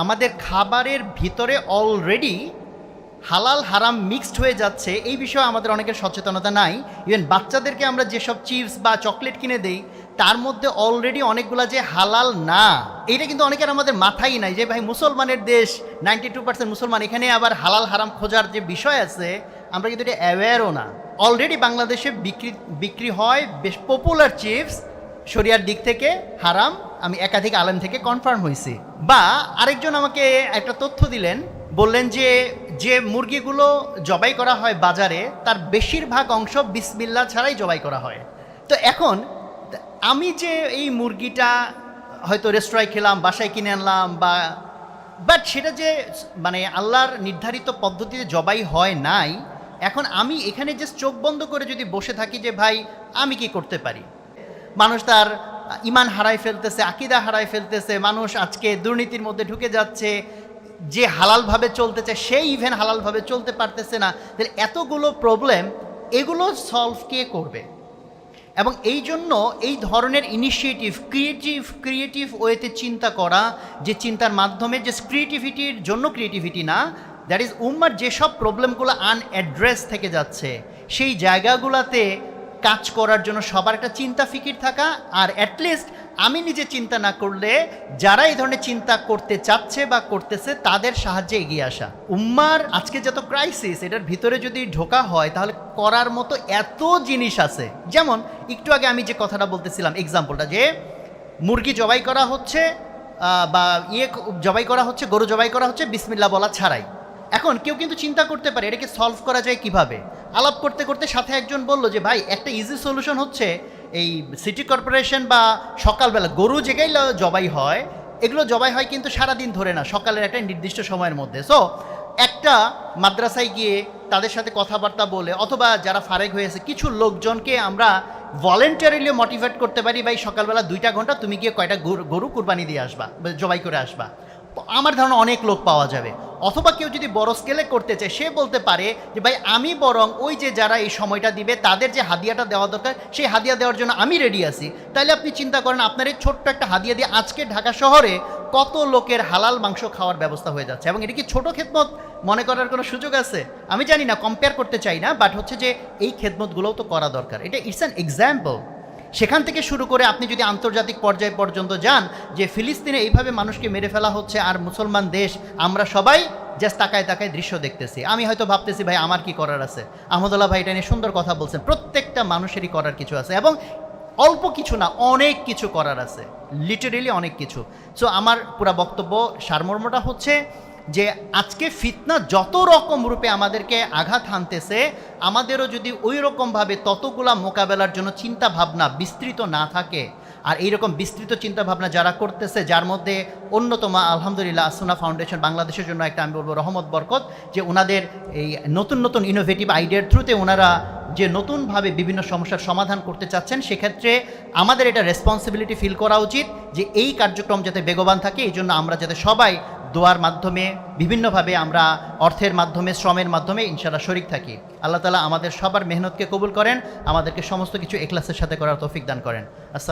আমাদের খাবারের ভিতরে অলরেডি হালাল হারাম মিক্সড হয়ে যাচ্ছে, এই বিষয়ে আমাদের অনেকের সচেতনতা নাই। ইভেন বাচ্চাদেরকে আমরা যেসব চিপস বা চকলেট কিনে দেই, তার মধ্যে অলরেডি অনেকগুলা যে হালাল না, এইটা কিন্তু অনেকের আমাদের মাথায় নাই যে, ভাই, মুসলমানের দেশ নাইনটি টু পার্সেন্ট মুসলমান, এখানে আবার হালাল হারাম খোঁজার যে বিষয় আছে, আমরা কিন্তু এটা অ্যাওয়্যারও না। অলরেডি বাংলাদেশে বিক্রি বিক্রি হয় বেশ পপুলার চিপস শরিয়ার দিক থেকে হারাম আমি একাধিক আলেম থেকে কনফার্ম হয়েছি। বা আরেকজন আমাকে একটা তথ্য দিলেন, বললেন যে যে মুরগিগুলো জবাই করা হয় বাজারে, তার বেশিরভাগ অংশ বিসমিল্লা ছাড়াই জবাই করা হয়। তো এখন, আমি যে এই মুরগিটা হয়তো রেস্টুরায় খেলাম, বাসায় কিনে আনলাম বা বাট সেটা যে মানে আল্লাহর নির্ধারিত পদ্ধতিতে জবাই হয় নাই, এখন আমি এখানে যে চোখ বন্ধ করে যদি বসে থাকি যে, ভাই, আমি কি করতে পারি? মানুষ তার ইমান হারাই ফেলতেছে, আকিদা হারাই ফেলতেছে, মানুষ আজকে দুর্নীতির মধ্যে ঢুকে যাচ্ছে, যে হালালভাবে চলতে চায় সেই ইভেন হালালভাবে চলতে পারতেছে না তাহলে এতগুলো প্রবলেম এগুলো সলভ কে করবে? এবং এই জন্য এই ধরনের ইনিশিয়েটিভ ক্রিয়েটিভ ক্রিয়েটিভ ওয়েতে চিন্তা করা, যে চিন্তার মাধ্যমে, যে ক্রিয়েটিভিটির জন্য ক্রিয়েটিভিটি না দ্যাট ইজ উম্মার যেসব প্রবলেমগুলো আনঅ্যাড্রেস থেকে যাচ্ছে, সেই জায়গাগুলোতে কাজ করার জন্য সবার একটা চিন্তা ফিকির থাকা, আর অ্যাটলিস্ট আমি নিজে চিন্তা না করলে যারা এই ধরনের চিন্তা করতে চাচ্ছে বা করতেছে তাদের সাহায্যে এগিয়ে আসা। উম্মার আজকে যত ক্রাইসিস এটার ভিতরে যদি ঢোকা হয় তাহলে করার মতো এত জিনিস আছে। যেমন, একটু আগে আমি যে কথাটা বলতেছিলাম এক্সাম্পলটা যে মুরগি জবাই করা হচ্ছে বা ইয়ে জবাই করা হচ্ছে, গরু জবাই করা হচ্ছে বিসমিল্লা বলা ছাড়াই। এখন কেউ কিন্তু চিন্তা করতে পারে, এটাকে সলভ করা যায় কীভাবে? আলাপ করতে করতে সাথে একজন বলল যে, ভাই, একটা ইজি সলিউশন হচ্ছে এই সিটি কর্পোরেশন বা সকালবেলা গরু ল- জবাই হয়, এগুলো জবাই হয় কিন্তু সারাদিন ধরে না, সকালের একটা নির্দিষ্ট সময়ের মধ্যে। সো একটা মাদ্রাসায় গিয়ে তাদের সাথে কথাবার্তা বলে, অথবা যারা ফারেক হয়েছে কিছু লোকজনকে আমরা ভলেন্টারিলি মোটিভেট করতে পারি, ভাই, সকালবেলা দুইটা ঘণ্টা তুমি গিয়ে কয়টা গরু কুরবানি দিয়ে আসবা, জবাই করে আসবা। আমার ধারণা অনেক লোক পাওয়া যাবে। অথবা কেউ যদি বড় স্কেলে করতে চায়, সে বলতে পারে যে, ভাই, আমি বরং ওই যে যারা এই সময়টা দিবে, তাদের যে হাদিয়াটা দেওয়া দরকার, সেই হাদিয়া দেওয়ার জন্য আমি রেডি আছি। তাহলে আপনি চিন্তা করেন, আপনার এই ছোট্ট একটা হাদিয়া দিয়ে আজকে ঢাকা শহরে কত লোকের হালাল মাংস খাওয়ার ব্যবস্থা হয়ে যাচ্ছে? এবং এটা কি ছোট খেদমত? মনে করার কোনো সুযোগ আছে? আমি জানি না কম্পেয়ার করতে চাই না বাট হচ্ছে যে, এই খেদমতগুলোও তো করা দরকার। এটা ইটস অ্যান এক্সাম্পল সেখান থেকে শুরু করে আপনি যদি আন্তর্জাতিক পর্যায় পর্যন্ত যান, যে ফিলিস্তিনে এইভাবে মানুষকে মেরে ফেলা হচ্ছে আর মুসলমান দেশ, আমরা সবাই জাস্ট তাকায় তাকায় দৃশ্য দেখতেছি। আমি হয়তো ভাবতেছি, ভাই, আমার কি করার আছে? আহমদুল্লাহ ভাই, এটা নিয়ে সুন্দর কথা বলছেন। প্রত্যেকটা মানুষেরই করার কিছু আছে এবং অল্প কিছু না, অনেক কিছু করার আছে। লিটারেলি অনেক কিছু। সো আমার পুরা বক্তব্য সারমর্মটা হচ্ছে যে আজকে ফিতনা যত রকম রূপে আমাদেরকে আঘাত হানতেছে, আমাদেরও যদি ওই রকমভাবে ততগুলা মোকাবেলার জন্য চিন্তা ভাবনা বিস্তৃত না থাকে, আর এইরকম বিস্তৃত চিন্তা ভাবনা যারা করতেছে, যার মধ্যে অন্যতম আলহামদুলিল্লাহ আসুনা ফাউন্ডেশন বাংলাদেশের জন্য একটা, আমি বলব, রহমত, বরকত, যে ওনাদের এই নতুন নতুন ইনোভেটিভ আইডিয়ার থ্রুতে ওনারা যে নতুনভাবে বিভিন্ন সমস্যার সমাধান করতে চাচ্ছেন, সেক্ষেত্রে আমাদের এটা রেসপন্সিবিলিটি ফিল করা উচিত যে এই কার্যক্রম যাতে বেগবান থাকে, এই জন্য আমরা যাতে সবাই দোয়ার মাধ্যমে, বিভিন্নভাবে আমরা অর্থের মাধ্যমে, শ্রমের মাধ্যমে ইনশাল্লাহ শরিক থাকি। আল্লাহ তালা আমাদের সবার মেহনতকে কবুল করেন, আমাদেরকে সমস্ত কিছু এখলাসের সাথে করার তৌফিক দান করেন। আসসালাম